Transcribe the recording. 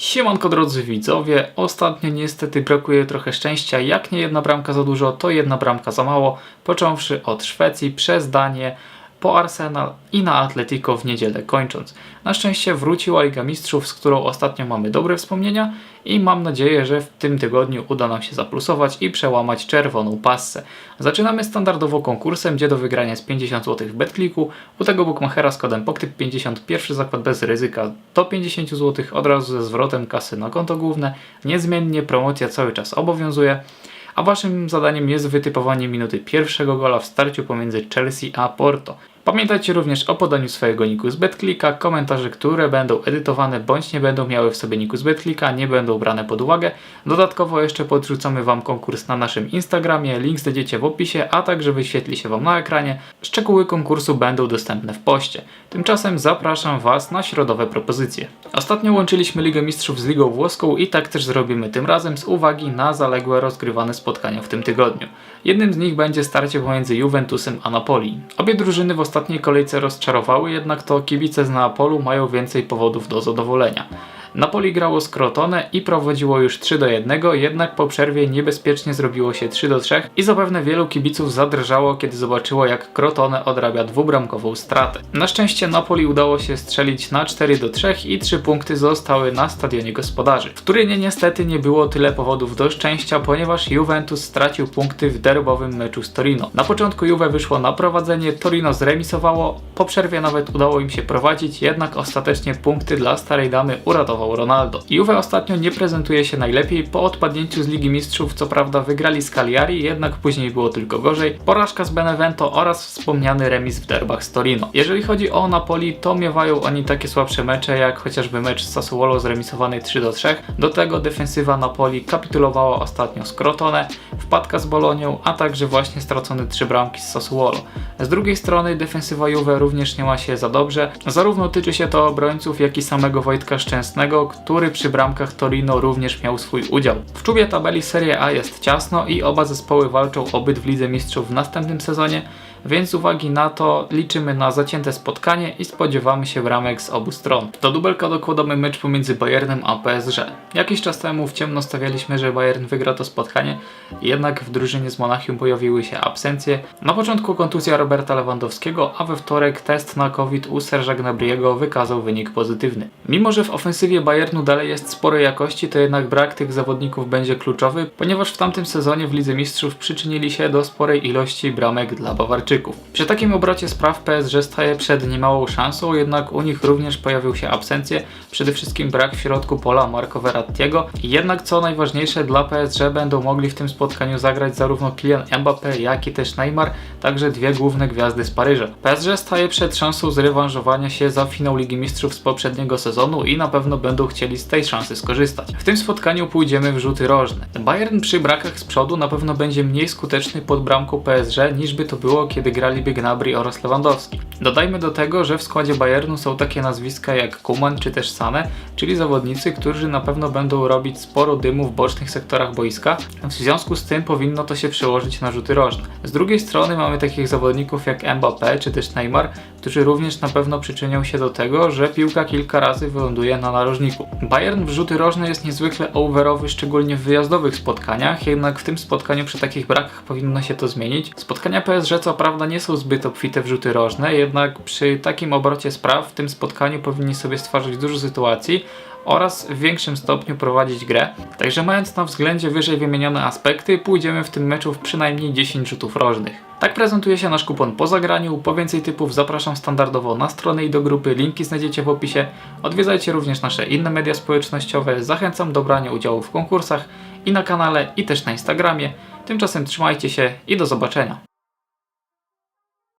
Siemanko drodzy widzowie, ostatnio niestety brakuje trochę szczęścia, jak nie jedna bramka za dużo, to jedna bramka za mało, począwszy od Szwecji przez Danię, po Arsenal i na Atletico w niedzielę kończąc. Na szczęście wróciła Liga Mistrzów, z którą ostatnio mamy dobre wspomnienia i mam nadzieję, że w tym tygodniu uda nam się zaplusować i przełamać czerwoną passę. Zaczynamy standardowo konkursem, gdzie do wygrania jest 50 zł w BetClicku, u tego bookmachera z kodem POKTYP50 pierwszy zakład bez ryzyka do 50 zł od razu ze zwrotem kasy na konto główne. Niezmiennie promocja cały czas obowiązuje a waszym zadaniem jest wytypowanie minuty pierwszego gola w starciu pomiędzy Chelsea a Porto. Pamiętajcie również o podaniu swojego niku z BetClicka, komentarze, które będą edytowane bądź nie będą miały w sobie niku z BetClicka, nie będą brane pod uwagę. Dodatkowo jeszcze podrzucamy Wam konkurs na naszym Instagramie, link znajdziecie w opisie, a także wyświetli się Wam na ekranie. Szczegóły konkursu będą dostępne w poście. Tymczasem zapraszam Was na środowe propozycje. Ostatnio łączyliśmy Ligę Mistrzów z Ligą Włoską i tak też zrobimy tym razem z uwagi na zaległe rozgrywane spotkania w tym tygodniu. Jednym z nich będzie starcie pomiędzy Juventusem a Napoli. Obie drużyny w ostatniej kolejce rozczarowały, jednak to kibice z Neapolu mają więcej powodów do zadowolenia. Napoli grało z Crotone i prowadziło już 3 do 1, jednak po przerwie niebezpiecznie zrobiło się 3 do 3 i zapewne wielu kibiców zadrżało, kiedy zobaczyło jak Crotone odrabia dwubramkową stratę. Na szczęście Napoli udało się strzelić na 4 do 3 i 3 punkty zostały na stadionie gospodarzy. W Turynie niestety nie było tyle powodów do szczęścia, ponieważ Juventus stracił punkty w derbowym meczu z Torino. Na początku Juve wyszło na prowadzenie, Torino zremisowało, po przerwie nawet udało im się prowadzić, jednak ostatecznie punkty dla starej damy Ronaldo. Juve ostatnio nie prezentuje się najlepiej, po odpadnięciu z Ligi Mistrzów co prawda wygrali z Cagliari, jednak później było tylko gorzej, porażka z Benevento oraz wspomniany remis w derbach z Torino. Jeżeli chodzi o Napoli, to miewają oni takie słabsze mecze, jak chociażby mecz z Sassuolo zremisowany 3 do 3. Do tego defensywa Napoli kapitulowała ostatnio z Crotone, wpadka z Bolonią, a także właśnie stracone 3 bramki z Sassuolo. Z drugiej strony defensywa Juve również nie ma się za dobrze, zarówno tyczy się to obrońców, jak i samego Wojtka Szczęsnego, który przy bramkach Torino również miał swój udział. W czubie tabeli Serie A jest ciasno i oba zespoły walczą o byt w Lidze Mistrzów w następnym sezonie, więc z uwagi na to liczymy na zacięte spotkanie i spodziewamy się bramek z obu stron. Do dubelka dokładamy mecz pomiędzy Bayernem a PSG. Jakiś czas temu w ciemno stawialiśmy, że Bayern wygra to spotkanie, jednak w drużynie z Monachium pojawiły się absencje. Na początku kontuzja Roberta Lewandowskiego, a we wtorek test na COVID u Serge'a Gnabriego wykazał wynik pozytywny. Mimo, że w ofensywie Bayernu dalej jest sporej jakości, to jednak brak tych zawodników będzie kluczowy, ponieważ w tamtym sezonie w Lidze Mistrzów przyczynili się do sporej ilości bramek dla Bawarczyków. Przy takim obrocie spraw PSG staje przed niemałą szansą, jednak u nich również pojawił się absencje, przede wszystkim brak w środku pola Marco Verrattiego. Jednak co najważniejsze dla PSG będą mogli w tym spotkaniu zagrać zarówno Kylian Mbappé, jak i też Neymar, także dwie główne gwiazdy z Paryża. PSG staje przed szansą zrewanżowania się za finał Ligi Mistrzów z poprzedniego sezonu i na pewno będą chcieli z tej szansy skorzystać. W tym spotkaniu pójdziemy w rzuty rożne. Bayern przy brakach z przodu na pewno będzie mniej skuteczny pod bramką PSG niż by to było, kiedy graliby Gnabry oraz Lewandowski. Dodajmy do tego, że w składzie Bayernu są takie nazwiska jak Kuman czy też Sane, czyli zawodnicy, którzy na pewno będą robić sporo dymu w bocznych sektorach boiska. W związku z tym powinno to się przełożyć na rzuty rożne. Z drugiej strony mamy takich zawodników jak Mbappé czy też Neymar, którzy również na pewno przyczynią się do tego, że piłka kilka razy wyląduje na narożniku. Bayern w rzuty rożne jest niezwykle overowy, szczególnie w wyjazdowych spotkaniach, jednak w tym spotkaniu przy takich brakach powinno się to zmienić. Spotkania PSG co prawda nie są zbyt obfite w rzuty rożne, jednak przy takim obrocie spraw w tym spotkaniu powinni sobie stworzyć dużo sytuacji, oraz w większym stopniu prowadzić grę. Także mając na względzie wyżej wymienione aspekty, pójdziemy w tym meczu w przynajmniej 10 rzutów rożnych. Tak prezentuje się nasz kupon po zagraniu. Po więcej typów zapraszam standardowo na stronę i do grupy. Linki znajdziecie w opisie. Odwiedzajcie również nasze inne media społecznościowe. Zachęcam do brania udziału w konkursach i na kanale, i też na Instagramie. Tymczasem trzymajcie się i do zobaczenia.